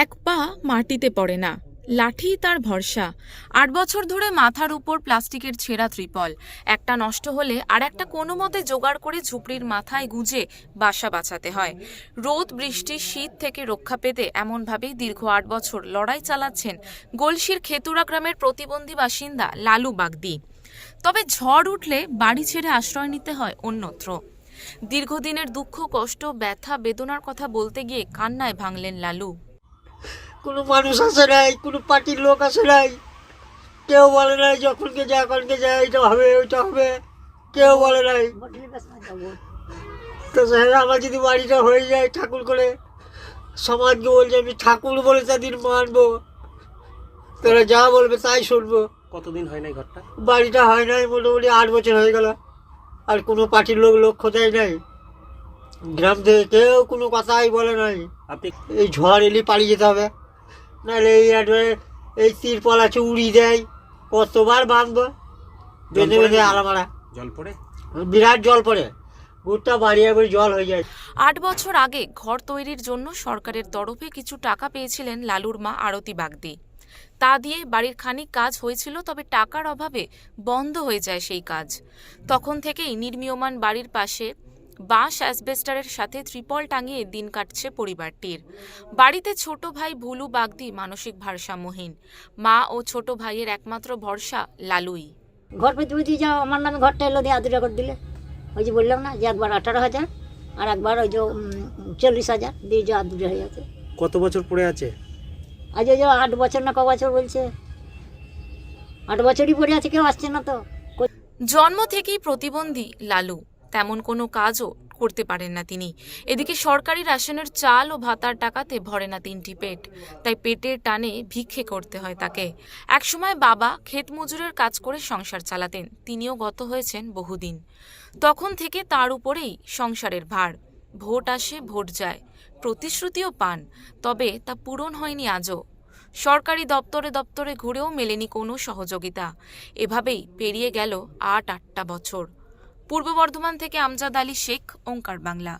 এক পা মাটিতে পড়ে না। লাঠি তার ভরসা। আট বছর ধরে মাথার উপর প্লাস্টিকের ছেঁড়া ত্রিপল। একটা নষ্ট হলে আর একটা কোনো মতে জোগাড় করে ঝুপড়ির মাথায় গুঁজে বাসা বাঁচাতে হয়। রোদ, বৃষ্টি, শীত থেকে রক্ষা পেতে এমনভাবেই দীর্ঘ আট বছর লড়াই চালাচ্ছেন গলসির খেতুরা গ্রামের প্রতিবন্ধী বাসিন্দা লালু বাগদি। তবে ঝড় উঠলে বাড়ি ছেড়ে আশ্রয় নিতে হয় অন্যত্র। দীর্ঘদিনের দুঃখ, কষ্ট, ব্যথা, বেদনার কথা বলতে গিয়ে কান্নায় ভাঙলেন লালু। কোনো মানুষ আসে নাই কোনো পার্টির লোক আসে নাই। কেউ বলে নাই যখন যখনকে যা এখনকে যা এটা হবে ওইটা হবে। কেউ বলে নাই। তো স্যার আমার যদি বাড়িটা হয়ে যায় ঠাকুর করে সমাজকে বলছে আমি ঠাকুর বলে তাদের মানবো। তারা যা বলবে তাই শুনব। কতদিন হয় নাই ঘরটা? বাড়িটা হয় নাই মোটামুটি আট বছর হয়ে গেল। আর কোনো পার্টির লোক লক্ষ্য দেয় নাই। গ্রাম থেকে কেউ কোনো কথাই বলে নাই। আপনি এই ঝড় এলে পালিয়ে যেতে হবে। নাহলে এই একবারে এই তিরপল আছে উড়ি দেয়। কতবার বাঁধবো? বেঁধে বেঁধে আলামারা জল পড়ে? বিরাট জল পড়ে। বাড়ি একবার জল হয়ে যায়। আট বছর আগে ঘর তৈরির জন্য সরকারের তরফে কিছু টাকা পেয়েছিলেন লালুর মা আরতি বাগদি। তা দিয়ে বাড়ির খানিক কাজ হয়েছিল তবে টাকার অভাবে বন্ধ হয়ে যায় সেই কাজ। তখন থেকেই নির্মীয়মান বাড়ির পাশে বাঁশ অ্যাসবেস্টারের সাথে ত্রিপল টাঙিয়ে দিন কাটছে পরিবারটির। বাড়িতে ছোট ভাই ভুলু বাগদি মানসিক ভারসাম্যহীন। মা ও ছোট ভাইয়ের একমাত্র ভরসা লালুই। ঘর পেতে পেতে যাও আমার নামে ঘরটা এলো দিয়ে আদুরা করে দিলে। ওই যে বললাম না যে একবার আঠারো হাজার আর একবার ওই যে চল্লিশ হাজার দিয়ে যে আদুরা হয়ে যাচ্ছে কত বছর পড়ে আছে? আজ ওই যে আট বছর না ক বছর বলছে। আট বছরই পড়ে আছে কেউ আসছে না তো। জন্ম থেকেই প্রতিবন্ধী লালু। তেমন কোনো কাজও করতে পারেন না তিনি। এদিকে সরকারি রাশনের চাল ও ভাতার টাকাতে ভরে না তিনটি পেট। তাই পেটের টানে ভিক্ষে করতে হয় তাকে। একসময় বাবা ক্ষেত মজুরের কাজ করে সংসার চালাতেন। তিনিও গত হয়েছেন বহুদিন। তখন থেকে তার উপরেই সংসারের ভার। ভোট আসে, ভোট যায়। প্রতিশ্রুতিও পান, তবে তা পূরণ হয়নি আজও। সরকারি দপ্তরে দপ্তরে ঘুরেও মেলেনি কোনো সহযোগিতা। এভাবেই পেরিয়ে গেল আট আটটা বছর। পূর্ব বর্ধমান থেকে আমজাদ আলী শেখ ওঙ্কার বাংলা।